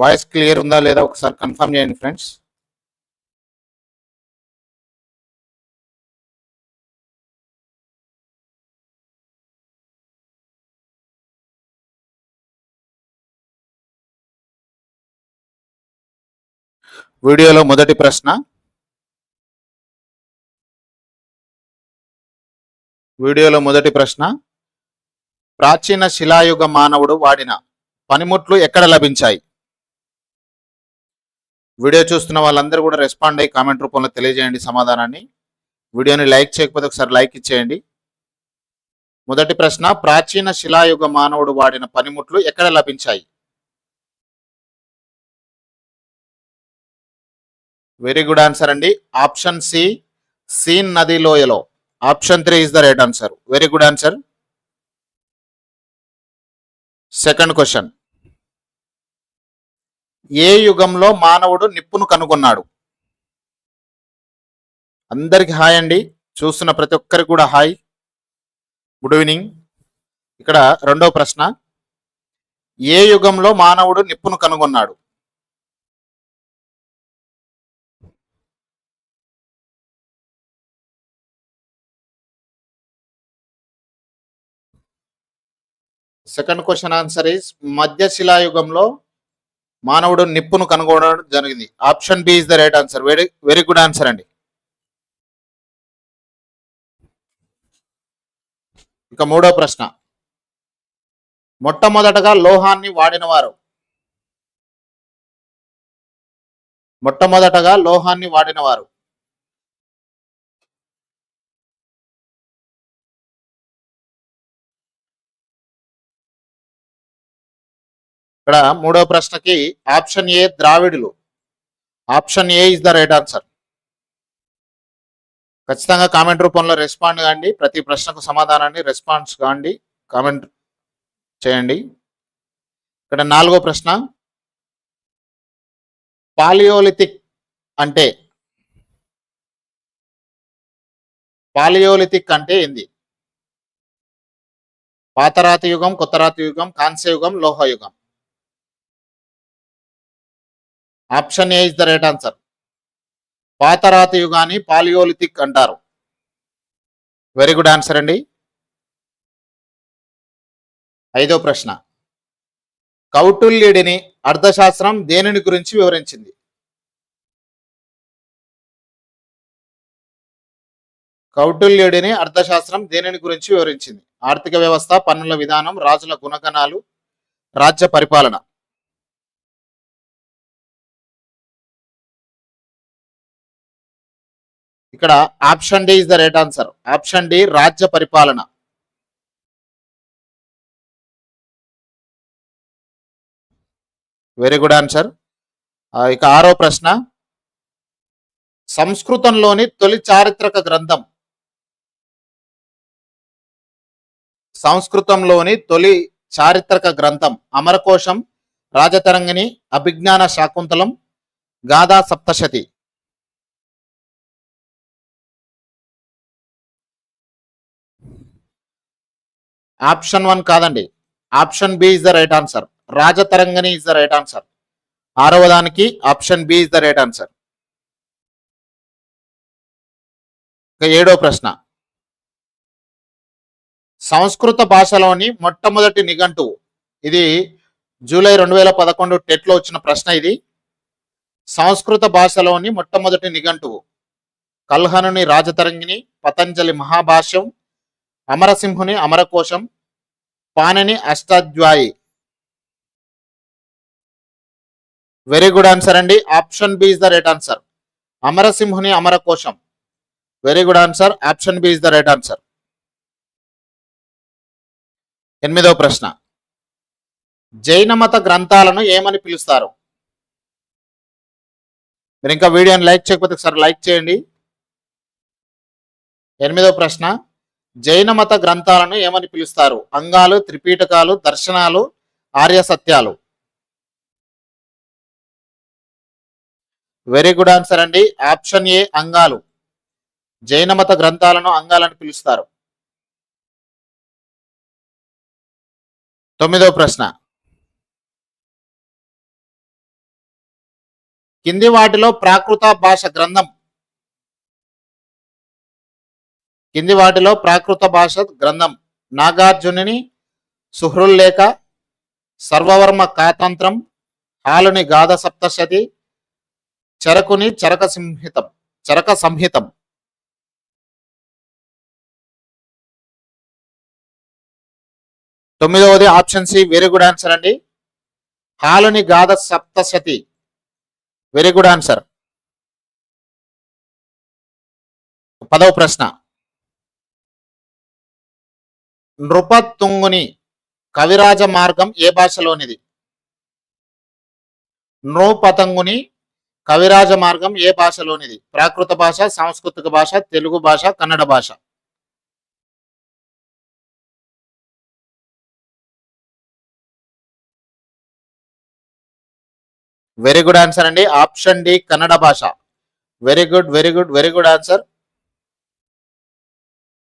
Voice clear ఉందా లేదా ఒకసారి కన్ఫర్మ్ చేయండి ఫ్రెండ్స్. వీడియోలో మొదటి ప్రశ్న. వీడియోలో మొదటి ప్రశ్న. ప్రాచీన శిలాయుగ మానవుడు వాడిన పనిముట్లు ఎక్కడ లభించాయి? వీడియో చూస్తున్న వాళ్ళందరూ కూడా రెస్పాండ్ అయ్యి కామెంట్ రూపంలో తెలియజేయండి సమాధానాన్ని. వీడియోని లైక్ చేయకపోతే ఒకసారి లైక్ ఇచ్చేయండి. మొదటి ప్రశ్న ప్రాచీన శిలాయుగ మానవుడు వాడిన పనిముట్లు ఎక్కడ లభించాయి? వెరీ గుడ్ ఆన్సర్ అండి. ఆప్షన్ సి సీన్ నది లోయలో. Option three is the right answer very good answer second question ఏ యుగంలో మానవుడు నిప్పును కనుగొన్నాడు? అందరికి హాయ్ అండి. చూస్తున్న ప్రతి ఒక్కరికి కూడా హాయ్. గుడ్ ఈవినింగ్ ఇక్కడ రెండవ ప్రశ్న. ఏ యుగంలో మానవుడు నిప్పును కనుగొన్నాడు? సెకండ్ క్వశ్చన్ ఆన్సర్ ఈస్ మధ్యశిలాయుగంలో మానవుడు నిప్పును కనుగొనడం జరిగింది. Option B is the right answer. Very very good answer అండి. ఇక మూడో ప్రశ్న. మొట్టమొదటగా లోహాన్ని వాడినవారు. మొట్టమొదటగా లోహాన్ని వాడినవారు. ఇక్కడ మూడో ప్రశ్నకి option A ద్రావిడులు. Option A is the right answer. ఖచ్చితంగా కామెంట్ రూపంలో రెస్పాండ్ కాండి. ప్రతి ప్రశ్నకు సమాధానాన్ని రెస్పాన్స్ కాండి. కామెంట్ చేయండి. ఇక్కడ నాలుగో ప్రశ్న. పాలియోలిథిక్ అంటే పాలియోలిథిక్ అంటే ఏంది? పాతరాతి యుగం కొత్తరాతి యుగం కాంస్య యుగం లోహ యుగం. Option A is the right answer. పాతరాతి యుగాన్ని పాలియోలిథిక్ అంటారు. వెరీ గుడ్ ఆన్సర్ అండి. ఐదో ప్రశ్న. కౌటుల్యుడిని అర్థశాస్త్రం దేనిని గురించి వివరించింది? కౌటుల్యుడిని అర్థశాస్త్రం దేనిని గురించి వివరించింది? ఆర్థిక వ్యవస్థ పన్నుల విధానం రాజుల గుణగణాలు రాజ్య పరిపాలన. ఇక్కడ option D is the right answer. Option D రాజ్య పరిపాలన. వెరీ గుడ్ ఆన్సర్ ఇక ఆరో ప్రశ్న. సంస్కృతంలోని తొలి చారిత్రక గ్రంథం. సంస్కృతంలోని తొలి చారిత్రక గ్రంథం. అమరకోశం రాజతరంగిణి అభిజ్ఞాన శాకుంతలం గాథా సప్తశతి. ఆప్షన్ వన్ కాదండి. Option B is the right answer. Rajatarangini is the right answer. ఆరవ దానికి option B is the right answer. ఇక ఏడో ప్రశ్న. సంస్కృత భాషలోని మొట్టమొదటి నిఘంటువు ఇది జూలై రెండు వేల పదకొండు టెట్లో వచ్చిన ప్రశ్న ఇది. సంస్కృత భాషలోని మొట్టమొదటి నిఘంటువు. కల్హనుని Rajatarangini Patanjali Mahabhashya అమరసింహుని Amarakosha Panini Ashtadhyayi. Very good answer అండి. Option B is the right answer అమరసింహుని Amarakosha. Very good answer option B is the right answer ఎనిమిదవ ప్రశ్న. జైన మత గ్రంథాలను ఏమని పిలుస్తారు? మీరు ఇంకా వీడియోని లైక్ చేయకపోతే ఒకసారి లైక్ చేయండి. ఎనిమిదవ ప్రశ్న. జైన మత గ్రంథాలను ఏమని పిలుస్తారు? అంగాలు త్రిపీఠకాలు దర్శనాలు ఆర్య సత్యాలు. వెరీ గుడ్ ఆన్సర్ అండి. ఆప్షన్ ఏ అంగాలు. జైన మత గ్రంథాలను అంగాలని పిలుస్తారు. తొమ్మిదవ ప్రశ్న. కింది వాటిలో ప్రాకృత భాష గ్రంథం కింది వాటిలో ప్రాకృత భాష గ్రంథం నాగార్జునుని సుహృల్లేఖ సర్వవర్మ కాతంత్రం హాలుని గాథ సప్తశతి చరకుని Charaka సంహితం Charaka సంహితం. తొమ్మిదవది option C very good answer అండి. హాలుని Gatha Saptashati very good answer. పదవ ప్రశ్న. నృపతుంగుని కవిరాజ మార్గం ఏ భాషలోనిది? నృపతంగుని కవిరాజ మార్గం ఏ భాషలోనిది? ప్రాకృత భాష సాంస్కృతిక భాష తెలుగు భాష కన్నడ భాష. వెరీ గుడ్ ఆన్సర్ అండి. ఆప్షన్ డి కన్నడ భాష. Very good very good very good answer